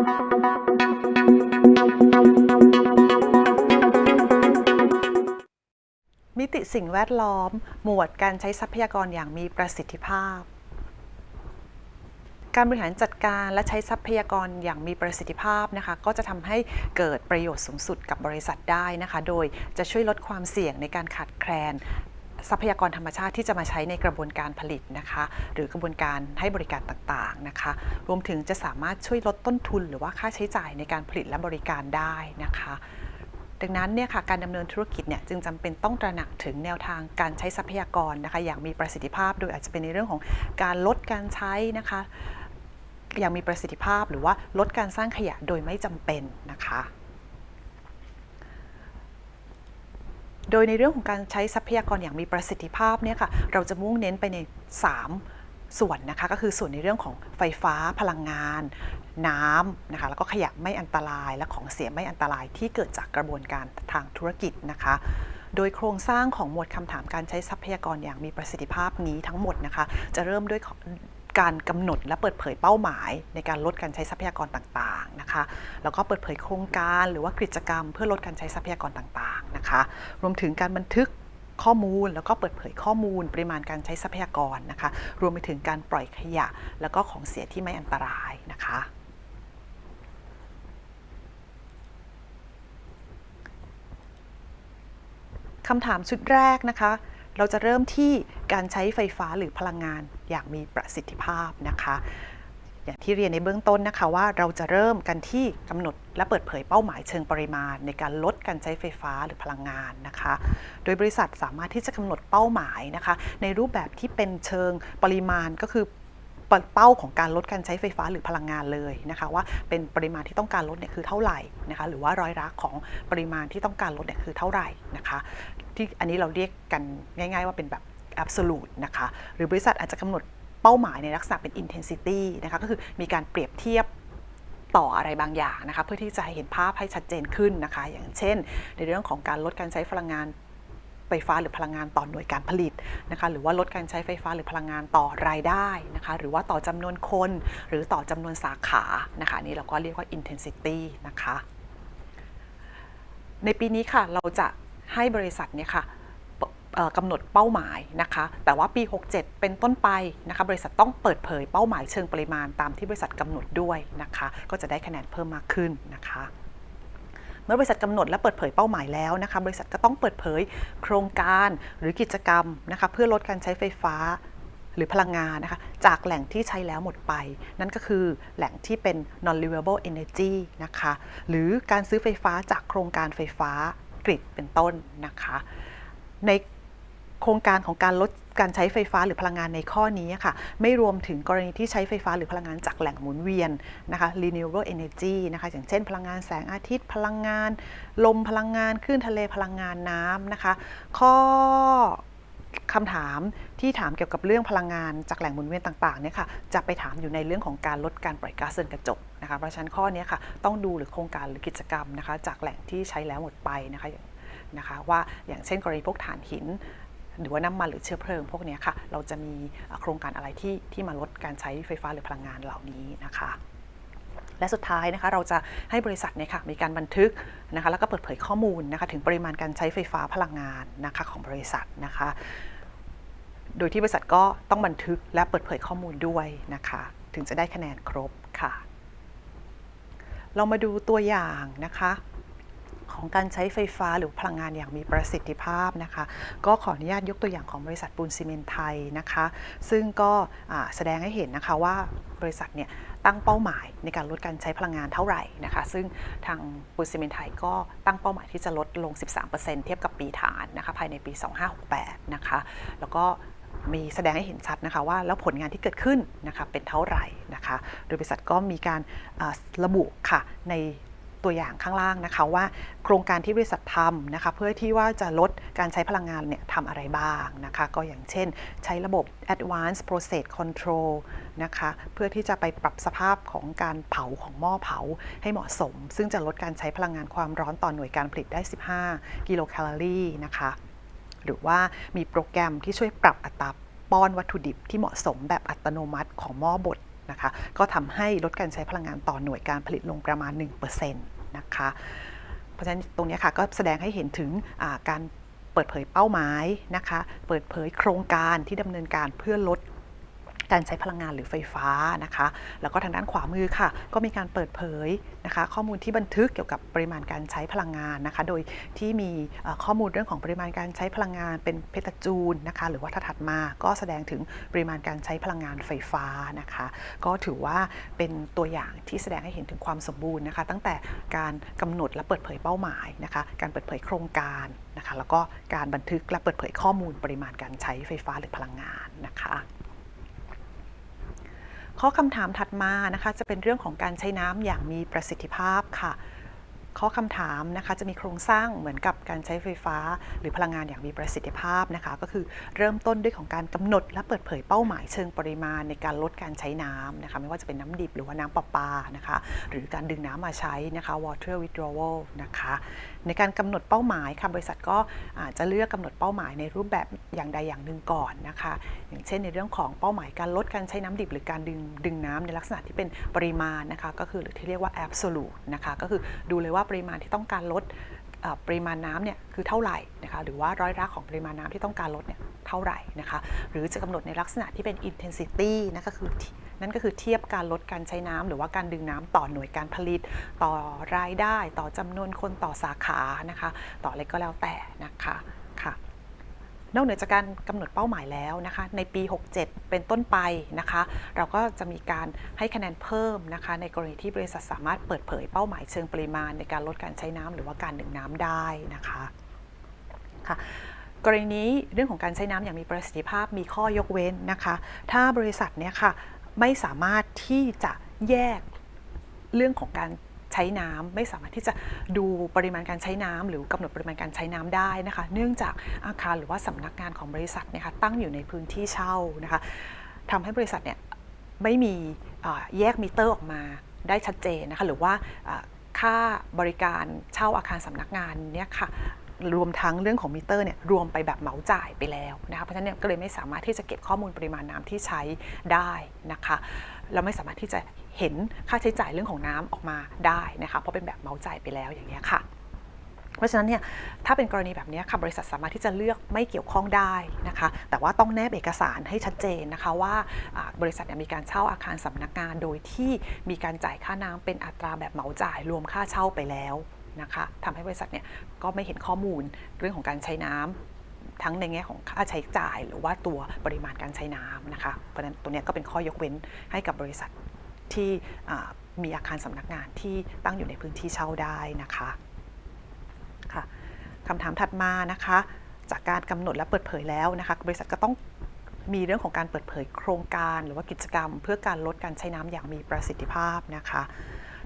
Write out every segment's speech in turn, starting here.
มิติสิ่งแวดล้อม หมวดการใช้ทรัพยากรอย่างมีประสิทธิภาพ การบริหารจัดการและใช้ทรัพยากรอย่างมีประสิทธิภาพนะคะ ก็จะทำให้เกิดประโยชน์สูงสุดกับบริษัทได้นะคะ โดยจะช่วยลดความเสี่ยงในการขาดแคลน ทรัพยากรธรรมชาติที่จะมาใช้ในกระบวนการผลิตนะคะ หรือกระบวนการให้บริการต่างๆนะคะ รวมถึงจะสามารถช่วยลดต้นทุน หรือว่าค่าใช้จ่ายในการผลิตและบริการได้นะคะ ดังนั้นเนี่ยค่ะการดำเนินธุรกิจเนี่ยจึงจำเป็นต้องตระหนักถึงแนวทางการใช้ทรัพยากรนะคะอย่างมีประสิทธิภาพ โดยอาจจะเป็นในเรื่องของการลดการใช้นะคะอย่างมีประสิทธิภาพหรือว่าลดการสร้างขยะโดยไม่จำเป็นนะคะ โดยในเรื่องของการใช้ทรัพยากรอย่างมีประสิทธิภาพเนี่ยค่ะเราจะมุ่งเน้นไปใน 3 ส่วนนะคะก็คือส่วนในเรื่องของไฟฟ้าพลังงาน น้ำนะคะแล้วก็ขยะไม่อันตรายและของเสียไม่อันตรายที่เกิดจากกระบวนการทางธุรกิจนะคะโดยโครงสร้างของหมวดคำถามการใช้ทรัพยากรอย่างมีประสิทธิภาพนี้ทั้งหมดนะคะจะเริ่มด้วยการกำหนดและเปิดเผยเป้าหมาย ในการลดการใช้ทรัพยากรต่างๆนะคะ แล้วก็เปิดเผยโครงการหรือว่ากิจกรรม เพื่อลดการใช้ทรัพยากรต่างๆ นะคะ รวมถึงการบันทึกข้อมูล แล้วก็เปิดเผยข้อมูล ปริมาณการใช้ทรัพยากรนะคะ รวมไปถึงการปล่อยขยะ แล้วก็ของเสียที่ไม่อันตรายนะคะคำถามชุดแรกนะคะ เราจะเริ่มที่การใช้ไฟฟ้าหรือพลังงานอย่างมีประสิทธิภาพนะคะ อย่างที่เรียนในเบื้องต้นนะคะว่าเราจะเริ่มกันที่กำหนดและเปิดเผยเป้าหมายเชิงปริมาณ ในการลดการใช้ไฟฟ้าหรือพลังงานนะคะ โดยบริษัทสามารถที่จะกำหนดเป้าหมายนะคะ ในรูปแบบที่เป็นเชิงปริมาณก็คือเป้าของการลดการใช้ไฟฟ้าหรือพลังงานเลยนะคะ ว่าเป็นปริมาณที่ต้องการลดเนี่ยคือเท่าไหร่นะคะหรือว่าร้อยละของปริมาณที่ต้องการลดเนี่ยคือเท่าไหร่นะคะ ที่อันนี้เราเรียกกันง่าย ๆ ว่าเป็นแบบ absolute นะคะ หรือบริษัทอาจจะกำหนด เป้าหมายในลักษณะเป็น intensity นะคะก็คือมีการเปรียบเทียบต่ออะไรบางอย่างนะคะเพื่อที่จะให้เห็นภาพให้ชัดเจนขึ้นนะคะ อย่างเช่น ในเรื่องของการลดการใช้พลังงานไฟฟ้าหรือพลังงานต่อหน่วยการผลิตนะคะหรือว่าลดการใช้ไฟฟ้าหรือพลังงานต่อรายได้นะคะหรือว่าต่อจำนวนคนหรือต่อจำนวนสาขานะคะนี่เราก็เรียกว่า intensity นะคะในปีนี้ค่ะเราจะให้บริษัทเนี่ยค่ะ กำหนดเป้าหมายนะคะ แต่ว่าปี 67 เป็นต้นไปนะคะบริษัทต้องเปิดเผยเป้าหมายเชิงปริมาณตามที่บริษัทกำหนดด้วยนะคะ ก็จะได้คะแนนเพิ่มมากขึ้นนะคะเมื่อบริษัทกำหนดและเปิดเผยเป้าหมายแล้วนะคะ บริษัทก็ต้องเปิดเผยโครงการหรือกิจกรรมนะคะเพื่อลดการใช้ไฟฟ้าหรือพลังงานนะคะจากแหล่งที่ใช้แล้วหมดไป นั่นก็คือแหล่งที่เป็น non renewable energy นะคะหรือการซื้อไฟฟ้าจากโครงการไฟฟ้ากริดเป็นต้นนะคะ ใน โครงการของการลดการใช้ไฟฟ้าหรือพลังงานในข้อนี้ค่ะ ไม่รวมถึงกรณีที่ใช้ไฟฟ้าหรือพลังงานจากแหล่งหมุนเวียนนะคะ renewable energy นะคะ อย่างเช่น พลังงานแสงอาทิตย์ พลังงาน ลมพลังงานคลื่นทะเลพลังงานน้ำนะคะ ข้อคำถามที่ถามเกี่ยวกับเรื่องพลังงานจากแหล่งหมุนเวียนต่างๆเนี่ยค่ะจะไปถามอยู่ในเรื่องของการลดการปล่อยก๊าซเรือนกระจกนะคะเพราะฉะนั้นข้อนี้ค่ะต้องดูหรือโครงการหรือกิจกรรมนะคะจากแหล่งที่ใช้แล้วหมดไปนะคะนะคะว่าอย่างเช่นกรณีพวกถ่านหิน หรือว่าน้ำมันหรือเชื้อเพลิงพวกนี้ค่ะ เราจะมีโครงการอะไรที่ที่มาลดการใช้ไฟฟ้าหรือพลังงานเหล่านี้นะคะและสุดท้ายนะคะเราจะให้บริษัทเนี่ยค่ะมีการบันทึกนะคะแล้วก็เปิดเผยข้อมูลนะคะถึงปริมาณการใช้ไฟฟ้าพลังงานนะคะของบริษัทนะคะ โดยที่บริษัทก็ต้องบันทึกและเปิดเผยข้อมูลด้วยนะคะ ถึงจะได้คะแนนครบค่ะ เรามาดูตัวอย่างนะคะ ของการใช้ไฟฟ้าหรือพลังงานอย่างมีประสิทธิภาพนะคะ ก็ขออนุญาตยกตัวอย่างของบริษัทปูนซีเมนต์ไทยนะคะ ซึ่งก็แสดงให้เห็นนะคะว่าบริษัทเนี่ยตั้งเป้าหมายในการลดการใช้พลังงานเท่าไหร่นะคะ ซึ่งทางปูนซีเมนต์ไทยก็ตั้งเป้าหมายที่จะลดลง 13%เทียบกับปีฐานนะคะภายในปี 2568 นะคะ แล้วก็มีแสดงให้เห็นชัดนะคะว่าแล้วผลงานที่เกิดขึ้นนะคะเป็นเท่าไหร่นะคะ โดยบริษัทก็มีการระบุค่ะใน ตัวอย่างข้างล่างนะคะว่า โครงการที่บริษัททำนะคะเพื่อที่ว่าจะลดการใช้พลังงานเนี่ยทำอะไรบ้างนะคะก็อย่างเช่น ใช้ระบบ advanced process control นะคะเพื่อที่จะไปปรับสภาพของการเผาของหม้อเผาให้เหมาะสม ซึ่งจะลดการใช้พลังงานความร้อนต่อหน่วยการผลิตได้ 15 กิโลแคลอรี่นะคะหรือว่ามีโปรแกรมที่ช่วยปรับอัตราป้อนวัตถุดิบที่เหมาะสมแบบอัตโนมัติของหม้อบด นะคะ ก็ทำให้ลดการใช้พลังงานต่อหน่วยการผลิตลงประมาณ 1%นะคะ เพราะฉะนั้นตรงนี้ค่ะก็แสดงให้เห็นถึงการเปิดเผยเป้าหมายนะคะ เปิดเผยโครงการที่ดำเนินการเพื่อลด การใช้พลังงานหรือไฟฟ้านะคะ แล้วก็ทางด้านขวามือค่ะ ก็มีการเปิดเผยนะคะ ข้อมูลที่บันทึกเกี่ยวกับปริมาณการใช้พลังงานนะคะ โดยที่มีข้อมูลเรื่องของปริมาณการใช้พลังงานเป็นเพตาจูลนะคะ หรือว่าถ้าถัดมาก็แสดงถึงปริมาณการใช้พลังงานไฟฟ้านะคะ ก็ถือว่าเป็นตัวอย่างที่แสดงให้เห็นถึงความสมบูรณ์นะคะ ตั้งแต่การกำหนดและเปิดเผยเป้าหมายนะคะ การเปิดเผยโครงการนะคะ แล้วก็การบันทึกและเปิดเผยข้อมูลปริมาณการใช้ไฟฟ้าหรือพลังงานนะคะ ข้อคำถามถัดมานะคะจะเป็นเรื่องของการใช้น้ำอย่างมีประสิทธิภาพค่ะ ข้อคำถามนะคะจะมีโครงสร้างเหมือนกับการใช้ไฟฟ้า หรือพลังงานอย่างมีประสิทธิภาพนะคะ ก็คือเริ่มต้นด้วยของการกำหนด และเปิดเผยเป้าหมายเชิงปริมาณในการลดการใช้น้ำนะคะไม่ว่าจะเป็นน้ำดิบหรือว่าน้ำประปานะคะหรือการดึงน้ำมาใช้นะคะ water withdrawal นะคะในการกำหนดเป้าหมายค่ะบริษัทก็อาจจะเลือกกำหนดเป้าหมายในรูปแบบอย่างใดอย่างหนึ่งก่อนนะคะ อย่างเช่นในเรื่องของเป้าหมายการลดการใช้น้ำดิบหรือการดึงดึงน้ำในลักษณะที่เป็นปริมาณนะคะก็คือหรือที่เรียกว่า absolute นะคะก็คือดูเลยว่าปริมาณที่ต้องการลดปริมาณน้ำเนี่ยคือเท่าไหร่นะคะหรือว่าร้อยละของปริมาณน้ำที่ต้องการลดเนี่ย เท่าไหร่นะคะ หรือจะกำหนดในลักษณะที่เป็น intensity นะก็คือที่นั่นก็คือเทียบการลดการใช้น้ำหรือว่าการดึงน้ำต่อหน่วยการผลิต ต่อรายได้ ต่อจำนวนคนต่อสาขานะคะ ต่ออะไรก็แล้วแต่นะคะค่ะนอกเหนือจากการกำหนดเป้าหมายแล้วนะคะ ในปี 67 เป็นต้นไปนะคะ เราก็จะมีการให้คะแนนเพิ่มนะคะ ในกรณีที่บริษัทสามารถเปิดเผยเป้าหมายเชิงปริมาณในการลดการใช้น้ำหรือว่าการดื่มน้ำได้นะคะค่ะ กรณีนี้เรื่องของการใช้น้ำอย่างมีประสิทธิภาพมีข้อยกเว้นนะคะ ถ้าบริษัทเนี่ยค่ะไม่สามารถที่จะแยกเรื่องของการใช้น้ำไม่สามารถที่จะดูปริมาณการใช้น้ำหรือกำหนดปริมาณการใช้น้ำได้นะคะ เนื่องจากอาคารหรือว่าสำนักงานของบริษัทเนี่ยค่ะตั้งอยู่ในพื้นที่เช่านะคะทำให้บริษัทเนี่ยไม่มีแยกมิเตอร์ออกมาได้ชัดเจนนะคะหรือว่าอ่าค่าบริการเช่าอาคารสำนักงานเนี่ยค่ะ รวมทั้งเรื่องของมิเตอร์เนี่ยรวมไปแบบเหมาจ่ายไปแล้วนะคะเพราะฉะนั้นก็เลยไม่สามารถที่จะเก็บข้อมูลปริมาณน้ำที่ใช้ได้นะคะเราไม่สามารถที่จะเห็นค่าใช้จ่ายเรื่องของน้ำออกมาได้นะคะเพราะเป็นแบบเหมาจ่ายไปแล้วอย่างนี้ยค่ะเพราะฉะนั้นเนี่ยถ้าเป็นกรณีแบบนี้ค่ะบริษัทสามารถที่จะเลือกไม่เกี่ยวข้องได้นะคะ แต่ว่าต้องแนบเอกสารให้ชัดเจนนะคะว่าบริษัทมีการเช่าอาคารสำนักงาน โดยที่มีการจ่ายค่าน้ำเป็นอัตราแบบเหมาจ่ายรวมค่าเช่าไปแล้ว นะคะทำให้บริษัทเนี่ยก็ไม่เห็นข้อมูลเรื่องของการใช้น้ำทั้งในแง่ของค่าใช้จ่าย หรือว่าตัวปริมาณการใช้น้ำนะคะเพราะฉะนั้นตัวเนี้ยก็เป็นข้อยกเว้นให้กับบริษัทที่มีอาคารสำนักงานที่ตั้งอยู่ในพื้นที่เช่าได้นะคะค่ะคำถามถัดมานะคะ จากการกำหนดและเปิดเผยแล้วนะคะบริษัทก็ต้องมีเรื่องของการเปิดเผยโครงการ หรือว่ากิจกรรม เพื่อการลดการใช้น้ำอย่างมีประสิทธิภาพนะคะ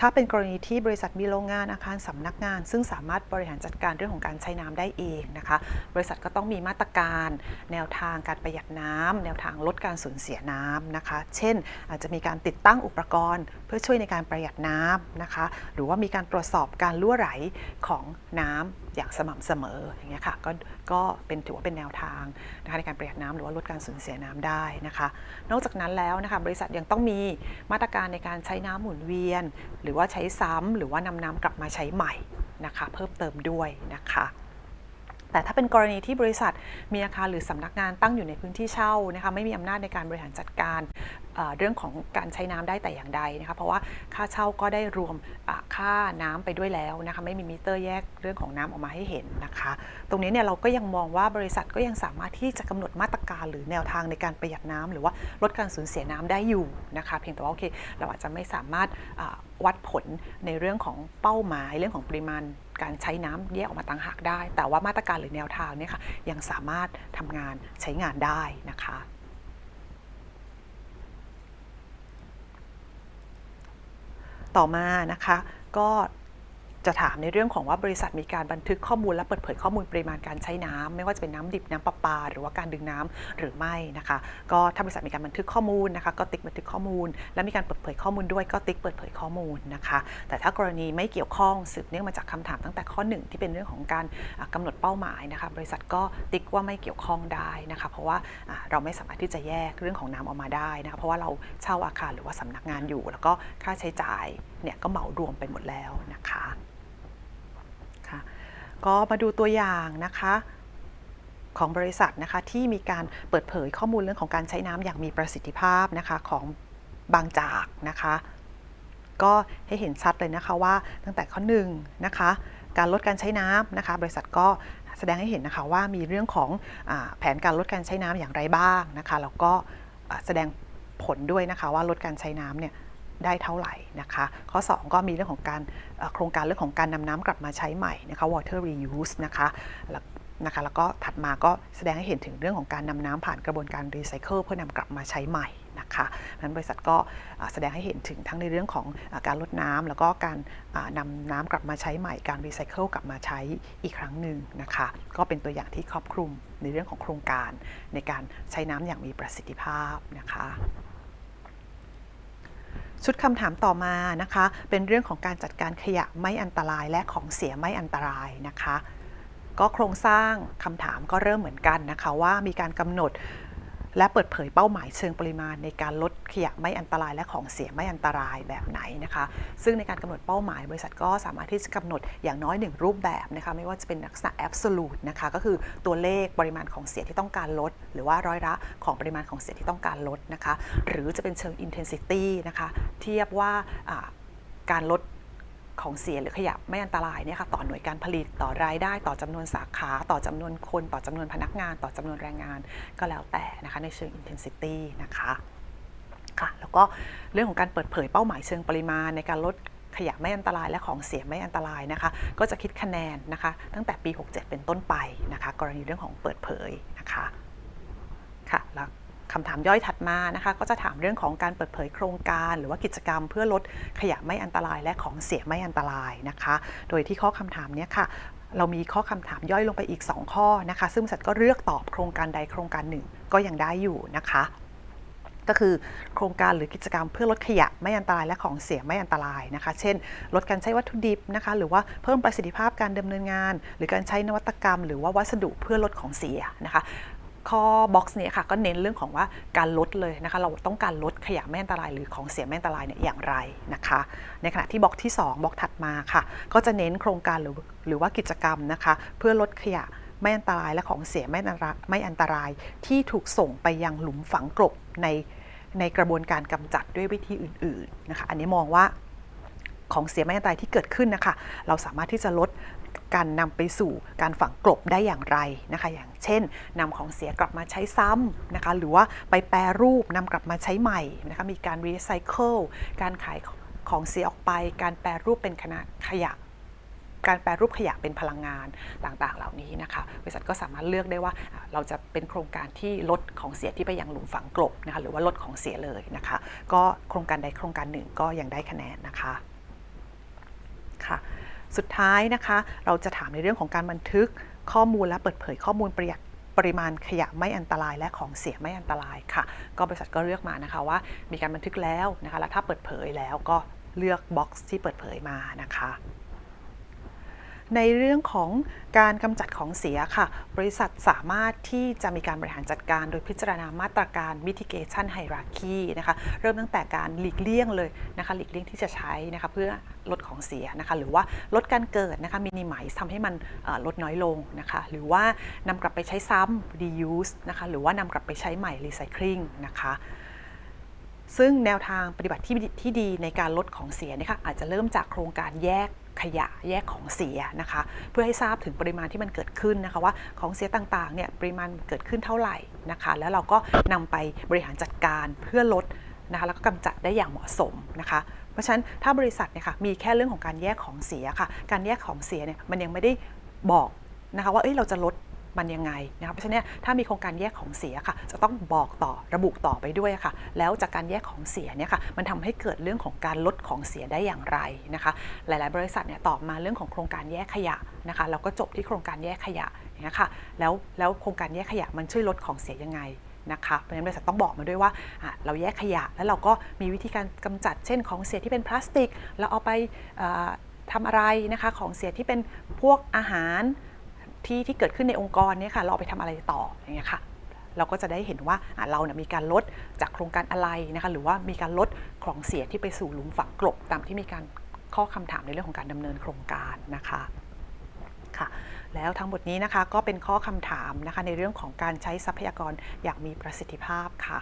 ถ้าเป็นกรณีที่บริษัทมีโรงงานอาคารสำนักงาน ซึ่งสามารถบริหารจัดการเรื่องของการใช้น้ำได้เองนะคะ บริษัทก็ต้องมีมาตรการ แนวทางการประหยัดน้ำแนวทางลดการสูญเสียน้ำนะคะ เช่น อาจจะมีการติดตั้งอุปกรณ์ เพื่อช่วยในการประหยัดน้ำนะคะ หรือว่ามีการตรวจสอบการรั่วไหลของน้ำ อย่างสม่ำเสมออย่างเงี้ยค่ะก็ก็เป็นถือว่าเป็นแนวทางนะคะในการประหยัดน้ำหรือว่าลดการสูญเสียน้ำได้นะคะ นอกจากนั้นแล้วนะคะบริษัทยังต้องมีมาตรการในการใช้น้ำหมุนเวียน หรือว่าใช้ซ้ำหรือว่านำน้ำกลับมาใช้ใหม่นะคะ เพิ่มเติมด้วยนะคะ แต่ถ้าเป็นกรณีที่บริษัทมีอาคารหรือสำนักงานตั้งอยู่ในพื้นที่เช่านะคะไม่มีอำนาจในการบริหารจัดการเรื่องของการใช้น้ำได้แต่อย่างใดนะคะเพราะว่าค่าเช่าก็ได้รวมค่าน้ำไปด้วยแล้วนะคะไม่มีมิเตอร์แยกเรื่องของน้ำออกมาให้เห็นนะคะ ตรงนี้เนี่ยเราก็ยังมองว่าบริษัทก็ยังสามารถที่จะกำหนดมาตรการหรือแนวทางในการประหยัดน้ำหรือว่าลดการสูญเสียน้ำได้อยู่นะคะ เพียงแต่ว่าโอเคเราอาจจะไม่สามารถวัดผลในเรื่องของเป้าหมายเรื่องของปริมาณ การใช้น้ำแยกออกมาต่างหากได้ แต่ว่ามาตรการหรือแนวทางเนี่ยค่ะยังสามารถทำงานใช้งานได้นะคะต่อมานะคะก็ จะถามในเรื่องของว่าบริษัทมีการบันทึกข้อมูลและเปิดเผยข้อมูลปริมาณการใช้น้ำไม่ว่าจะเป็นน้ำดิบน้ำประปา หรือว่าการดึงน้ำหรือไม่นะคะ ก็ถ้าบริษัทมีการบันทึกข้อมูลนะคะก็ติ๊กบันทึกข้อมูล และมีการเปิดเผยข้อมูลด้วยก็ติ๊กเปิดเผยข้อมูลนะคะ แต่ถ้ากรณีไม่เกี่ยวข้องสืบเนื่องมาจากคำถามตั้งแต่ข้อหนึ่งที่เป็นเรื่องของการอะกำหนดเป้าหมายนะคะบริษัทก็ติ๊กว่าไม่เกี่ยวข้องได้นะคะเพราะว่าเราไม่สามารถที่จะแยกเรื่องของน้ำออกมาได้นะคะเพราะว่าเราเช่าอาคารหรือว่าสำนักงานอยู่ แล้วก็ค่าใช้จ่ายเนี่ยก็เหมารวมไปหมดแล้วนะคะ ก็มาดูตัวอย่างนะคะของบริษัทนะคะที่มีการเปิดเผยข้อมูลเรื่องของการใช้น้ำอย่างมีประสิทธิภาพนะคะของบางจากนะคะ ก็ให้เห็นชัดเลยนะคะว่าตั้งแต่ข้อหนึ่งนะคะการลดการใช้น้ำนะคะ บริษัทก็แสดงให้เห็นนะคะว่ามีเรื่องของอแผนการลดการใช้น้ำอย่างไรบ้างนะคะแล้วก็แสดงผลด้วยนะคะว่าลดการใช้น้ำเนี่ย ได้เท่าไหร่นะคะ ข้อ 2 ก็มีเรื่องของการโครงการเรื่องของการนำน้ำกลับมาใช้ใหม่นะคะ water reuse นะคะแล้วนะคะแล้วก็ถัดมาก็แสดงให้เห็นถึงเรื่องของการนำน้ำผ่านกระบวนการรีไซเคิลเพื่อนำกลับมาใช้ใหม่นะคะนั้นบริษัทก็แสดงให้เห็นถึงทั้งในเรื่องของการลดน้ำแล้วก็การนำน้ำกลับมาใช้ใหม่ การรีไซเคิลกลับมาใช้อีกครั้งหนึ่งนะคะ ก็เป็นตัวอย่างที่ครอบคลุมในเรื่องของโครงการในการใช้น้ำอย่างมีประสิทธิภาพนะคะ ชุดคำถามต่อมานะคะ เป็นเรื่องของการจัดการขยะไม่อันตรายและของเสียไม่อันตรายนะคะ ก็โครงสร้างคำถามก็เริ่มเหมือนกันนะคะว่ามีการกำหนด และเปิดเผยเป้าหมายเชิงปริมาณ ในการลดขยะไม่อันตรายและของเสียไม่อันตรายแบบไหนนะคะ ซึ่งในการกำหนดเป้าหมาย บริษัทก็สามารถที่จะกำหนดอย่างน้อยหนึ่งรูปแบบนะคะไม่ว่าจะเป็นลักษณะ absolute นะคะก็คือตัวเลขปริมาณของเสียที่ต้องการลด หรือว่าร้อยละของปริมาณของเสียที่ต้องการลดนะคะหรือจะเป็นเชิง intensity นะคะเทียบว่าการลด ของเสียหรือขยะไม่อันตรายเนี่ยค่ะต่อหน่วยการผลิตต่อรายได้ ต่อจำนวนสาขา ต่อจำนวนคน ต่อจำนวนพนักงาน ต่อจำนวนแรงงานก็แล้วแต่นะคะในเชิง intensity นะคะค่ะแล้วก็เรื่องของการเปิดเผยเป้าหมายเชิงปริมาณในการลดขยะไม่อันตรายและของเสียไม่อันตรายนะคะ ก็จะคิดคะแนนนะคะ ตั้งแต่ปี 67 เป็นต้นไปนะคะ กรณีเรื่องของเปิดเผยนะคะ ค่ะแล้ว คำถามย่อยถัดมานะคะ ก็จะถามเรื่องของการเปิดเผยโครงการ หรือว่ากิจกรรม เพื่อลดขยะไม่อันตราย และของเสียไม่อันตรายนะคะ โดยที่ข้อคำถามเนี้ยค่ะเรามีข้อคำถามย่อยลงไปอีก 2 ข้อนะคะ ซึ่งบริษัทก็เลือกตอบโครงการใดโครงการหนึ่งก็ยังได้อยู่นะคะ ก็คือโครงการหรือกิจกรรมเพื่อลดขยะไม่อันตรายและของเสียไม่อันตรายนะคะ เช่น ลดการใช้วัตถุดิบนะคะ หรือว่าเพิ่มประสิทธิภาพการดำเนินงาน หรือการใช้นวัตกรรม หรือว่าวัสดุเพื่อลดของเสียนะคะ ข้อบ็อกซ์เนี่ยค่ะก็เน้นเรื่องของว่าการลดเลยนะคะเราต้องการลดขยะไม่อันตรายหรือของเสียไม่อันตรายเนี่ยอย่างไรนะคะ ในขณะที่บ็อกที่ 2บ็อกถัดมาค่ะ ก็จะเน้นโครงการหรือหรือว่ากิจกรรมนะคะ เพื่อลดขยะไม่อันตรายและของเสียไม่นตรายไม่อันตรายที่ถูกส่งไปยังหลุมฝังกลบในในกระบวนการกำจัดด้วยวิธีอื่นๆนะคะ อันนี้มองว่าของเสียไม่อันตรายที่เกิดขึ้นนะคะ เราสามารถที่จะลด การนำไปสู่การฝังกลบได้อย่างไรนะคะ อย่างเช่นนำของเสียกลับมาใช้ซ้ำนะคะ หรือว่าไปแปรรูปนำกลับมาใช้ใหม่นะคะ มีการรีไซเคิลการขายของเสียออกไป การแปรรูปเป็นขนาดขยะการแปรรูปขยะเป็นพลังงานต่างๆ เหล่านี้นะคะ บริษัทก็สามารถเลือกได้ว่าเราจะเป็นโครงการที่ลดของเสียที่ไปยังหลุมฝังกลบนะคะหรือว่าลดของเสียเลยนะคะ ก็โครงการใดโครงการหนึ่งก็ยังได้คะแนนนะคะค่ะ สุดท้ายนะคะ เราจะถามในเรื่องของการบันทึกข้อมูลและเปิดเผยข้อมูลประหยัดปริมาณขยะไม่อันตรายและของเสียไม่อันตรายค่ะ ก็บริษัทก็เลือกมานะคะว่า มีการบันทึกแล้วนะคะ และถ้าเปิดเผยแล้วก็เลือกบ็อกซ์ที่เปิดเผยมานะคะ ในเรื่องของการกำจัดของเสียค่ะ บริษัทสามารถที่จะมีการบริหารจัดการ โดยพิจารณามาตรการ mitigation hierarchy นะคะ เริ่มตั้งแต่การหลีกเลี่ยงเลยนะคะ หลีกเลี่ยงที่จะใช้นะคะเพื่อลดของเสียนะคะ หรือว่าลดการเกิดนะคะ minimize ทำให้มันลดน้อยลงนะคะ หรือว่านำกลับไปใช้ซ้ำ reuse นะคะ หรือว่านำกลับไปใช้ใหม่ recycling นะคะซึ่งแนวทางปฏิบัติที่ดีที่ดีในการลดของเสียเนี่ยค่ะอาจจะเริ่มจากโครงการแยก ขยะแยกของเสียนะคะ เพื่อให้ทราบถึงปริมาณที่มันเกิดขึ้นนะคะว่าของเสียต่างๆเนี่ยปริมาณเกิดขึ้นเท่าไหร่นะคะ แล้วเราก็นำไปบริหารจัดการเพื่อลดนะคะแล้วก็กำจัดได้อย่างเหมาะสมนะคะ เพราะฉะนั้นถ้าบริษัทเนี่ยค่ะมีแค่เรื่องของการแยกของเสียค่ะ การแยกของเสียเนี่ยมันยังไม่ได้บอกนะคะว่าเอ้ยเราจะลด มันยังไงนะคะเพราะฉะนั้นถ้ามีโครงการแยกของเสียค่ะ จะต้องบอกต่อระบุต่อไปด้วยค่ะ แล้วจากการแยกของเสียเนี่ยค่ะมันทำให้เกิดเรื่องของการลดของเสียได้อย่างไรนะคะ หลาย ๆ บริษัทเนี่ยตอบมาเรื่องของโครงการแยกขยะนะคะแล้วก็จบที่โครงการแยกขยะอย่างเงี้ยค่ะแล้วแล้วโครงการแยกขยะมันช่วยลดของเสียยังไงนะคะเพราะฉะนั้นบริษัทต้องบอกมาด้วยว่า เราแยกขยะ แล้วเราก็มีวิธีการกำจัดเช่นของเสียที่เป็นพลาสติก เราเอาไปทำอะไรนะคะ ของเสียที่เป็นพวกอาหาร ที่ที่เกิดขึ้นในองค์กรเนี่ยค่ะเราไปทำอะไรต่ออย่างเงี้ยค่ะเราก็จะได้เห็นว่าเราเนี่ยมีการลดจากโครงการอะไรนะคะหรือว่ามีการลดของเสียที่ไปสู่หลุมฝังกลบตามที่มีการข้อคำถามในเรื่องของการดำเนินโครงการนะคะค่ะแล้วทั้งหมดนี้นะคะก็เป็นข้อคำถามนะคะในเรื่องของการใช้ทรัพยากรอย่างมีประสิทธิภาพค่ะ